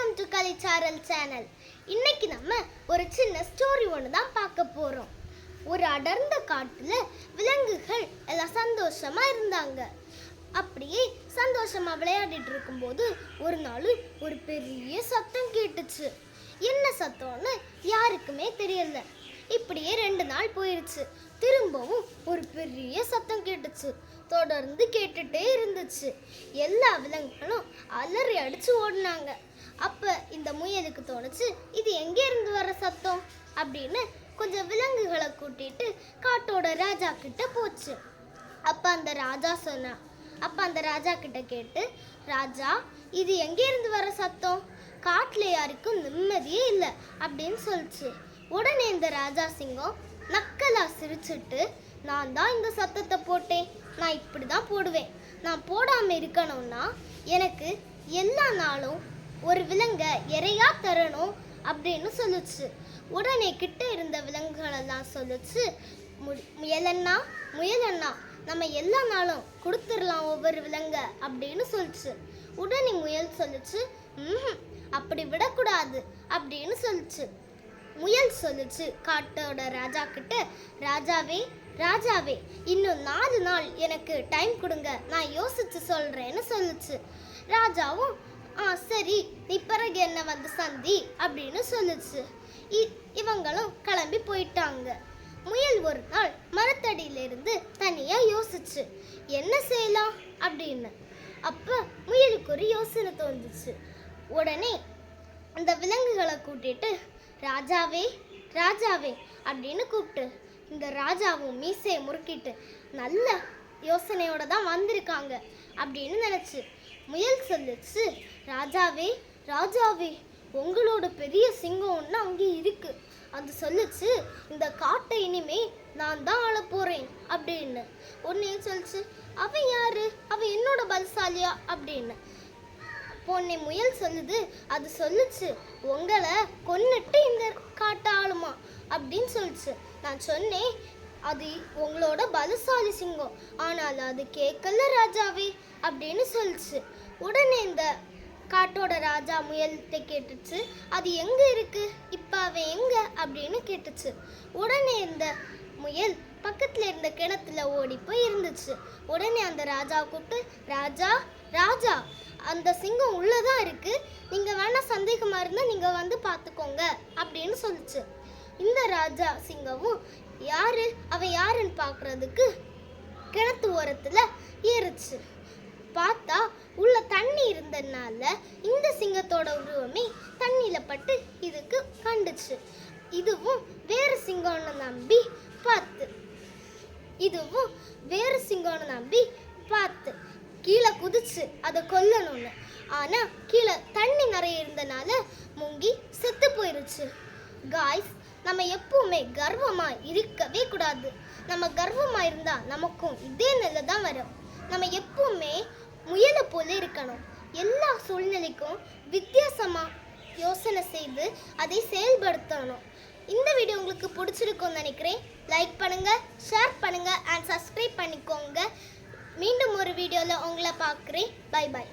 Welcome to கலைச்சாரல் channel இன்னைக்கு நம்ம ஒரு சின்ன ஸ்டோரி ஒன்று தான் பார்க்க போகிறோம் ஒரு அடர்ந்த காட்டில் விலங்குகள் எல்லாம் சந்தோஷமாக இருந்தாங்க. அப்படியே சந்தோஷமாக விளையாடிட்டு இருக்கும்போது ஒரு நாள் ஒரு பெரிய சத்தம் கேட்டுச்சு. என்ன சத்தம்னு யாருக்குமே தெரியல. இப்படியே ரெண்டு நாள் போயிடுச்சு திரும்பவும் ஒரு பெரிய சத்தம் கேட்டுச்சு. தொடர்ந்து கேட்டுட்டே இருந்துச்சு. எல்லா விலங்குகளும் அலறி அடிச்சு ஓடினாங்க. அப்போ இந்த முயலுக்கு தோணுச்சு? இது எங்கேருந்து வர சத்தம்? அப்படின்னு கொஞ்சம் விலங்குகளை கூட்டிட்டு காட்டோட ராஜா கிட்ட போச்சு. அப்போ அந்த ராஜா சொன்னா அப்போ அந்த ராஜா கிட்ட கேட்டு ராஜா இது எங்கேருந்து வர சத்தம்? காட்டில் யாருக்கும் நிம்மதியே இல்லை அப்படின்னு சொல்லிச்சு. உடனே இந்த ராஜா சிங்கம் நக்கலா சிரிச்சுட்டு நான் தான் இந்த சத்தத்தை போட்டேன். நான் இப்படி தான் போடுவேன். நான் போடாமல் இருக்கணும்னா எனக்கு எல்லா நாளும் ஒரு விலங்க இறையா தரணும் அப்படின்னு சொல்லுச்சு. உடனே கிட்ட இருந்த விலங்குகளெல்லாம் சொல்லுச்சு மு- முயலண்ணா முயலண்ணா நம்ம எல்லா நாளும் கொடுத்துடலாம் ஒவ்வொரு விலங்க அப்படின்னு சொல்லுச்சு. உடனே முயல் சொல்லுச்சு ம் அப்படி விடக்கூடாது அப்படின்னு சொல்லுச்சு. முயல் சொல்லுச்சு காட்டோட ராஜா கிட்ட ராஜாவே ராஜாவே இன்னும் நாலு நாள் எனக்கு டைம் கொடுங்க நான் யோசிச்சு சொல்றேன்னு சொல்லுச்சு ராஜாவும் ஆ சரி என்ன வந்து சந்தி அப்படின்னு சொல்லுச்சு இ- இவங்களும் கிளம்பி போயிட்டாங்க. முயல் ஒரு நாள் மரத்தடியிலிருந்து தனியாக யோசிச்சு என்ன செய்யலாம்? அப்படின்னு. அப்போ முயலுக்கு ஒரு யோசனை தோணுச்சு உடனே அந்த விலங்குகளை கூட்டிட்டு ராஜாவே ராஜாவே அப்படின்னு கூப்பிட்டு இந்த ராஜாவும் மீசையை முறுக்கிட்டு நல்ல யோசனையோட தான் வந்திருக்காங்க அப்படின்னு நினச்சி முயல் சொல்லுச்சு ராஜாவே ராஜாவே உங்களோட பெரிய சிங்கம் ஒன்று அங்கே இருக்கு. அது சொல்லுச்சு இந்த காட்டை இனிமே நான் தான் ஆள போறேன் அப்படின்னு. உடனே சொல்லிச்சு? அவன் யாரு? அவன் என்னோட பலசாலியா? அப்படின்னு. பொண்ணை முயல் சொல்லுது அது சொல்லுச்சு உங்களை கொன்னுட்டு இந்த காட்டை ஆளுமா? அப்படின்னு சொல்லிச்சு. நான் சொன்னேன் அது உங்களோட பலசாலி சிங்கம் ஆனால் அது கேட்கல ராஜாவே அப்படின்னு சொல்லிச்சு. உடனே இந்த காட்டோட ராஜா முயல்கிட்ட கேட்டுச்சு. அது எங்க இருக்கு? இப்ப அவன் எங்க? அப்படின்னு கேட்டுச்சு. உடனே இந்த முயல் பக்கத்துல இருந்த கிணத்துல ஓடி போய் இருந்துச்சு. உடனே அந்த ராஜா கூப்பிட்டு ராஜா ராஜா அந்த சிங்கம் உள்ளதான் இருக்கு. நீங்க வேணா சந்தேகமா இருந்தா நீங்க வந்து பாத்துக்கோங்க. அப்படின்னு சொல்லுச்சு. இந்த ராஜா சிங்கமும் யாரு? அவன் யாருன்னு பார்க்குறதுக்கு கிணத்து ஓரத்துல ஏறுச்சு. பார்த்தா உள்ள தண்ணி இருந்ததுனால இந்த சிங்கத்தோட உருவமே தண்ணியில் பட்டு இதுக்கு கண்டுச்சு. இதுவும் வேறு சிங்கம்னு நம்பி பார்த்து. இதுவும் வேறு சிங்கம்னு நம்பி பார்த்து. கீழே குதிச்சு அதை கொல்லணும்னு. ஆனால் கீழே தண்ணி நிறைய இருந்தனால முங்கி செத்து போயிருச்சு. காய்ஸ் நம்ம எப்பவுமே கர்வமாக இருக்கவே கூடாது. நம்ம கர்வமாக இருந்தால் நமக்கும் இதே நிலை தான் வரும். நம்ம எப்பவுமே முயலை போல இருக்கணும். எல்லா சூழ்நிலைக்கும் வித்தியாசமாக யோசனை செய்து அதை செயல்படுத்தணும். இந்த வீடியோ உங்களுக்கு பிடிச்சிருக்கும்னு நினைக்கிறேன். லைக் பண்ணுங்கள் ஷேர் பண்ணுங்கள் அண்ட் சப்ஸ்கிரைப் பண்ணிக்கோங்க. மீண்டும் ஒரு வீடியோவில் உங்களை பார்க்குறேன். By by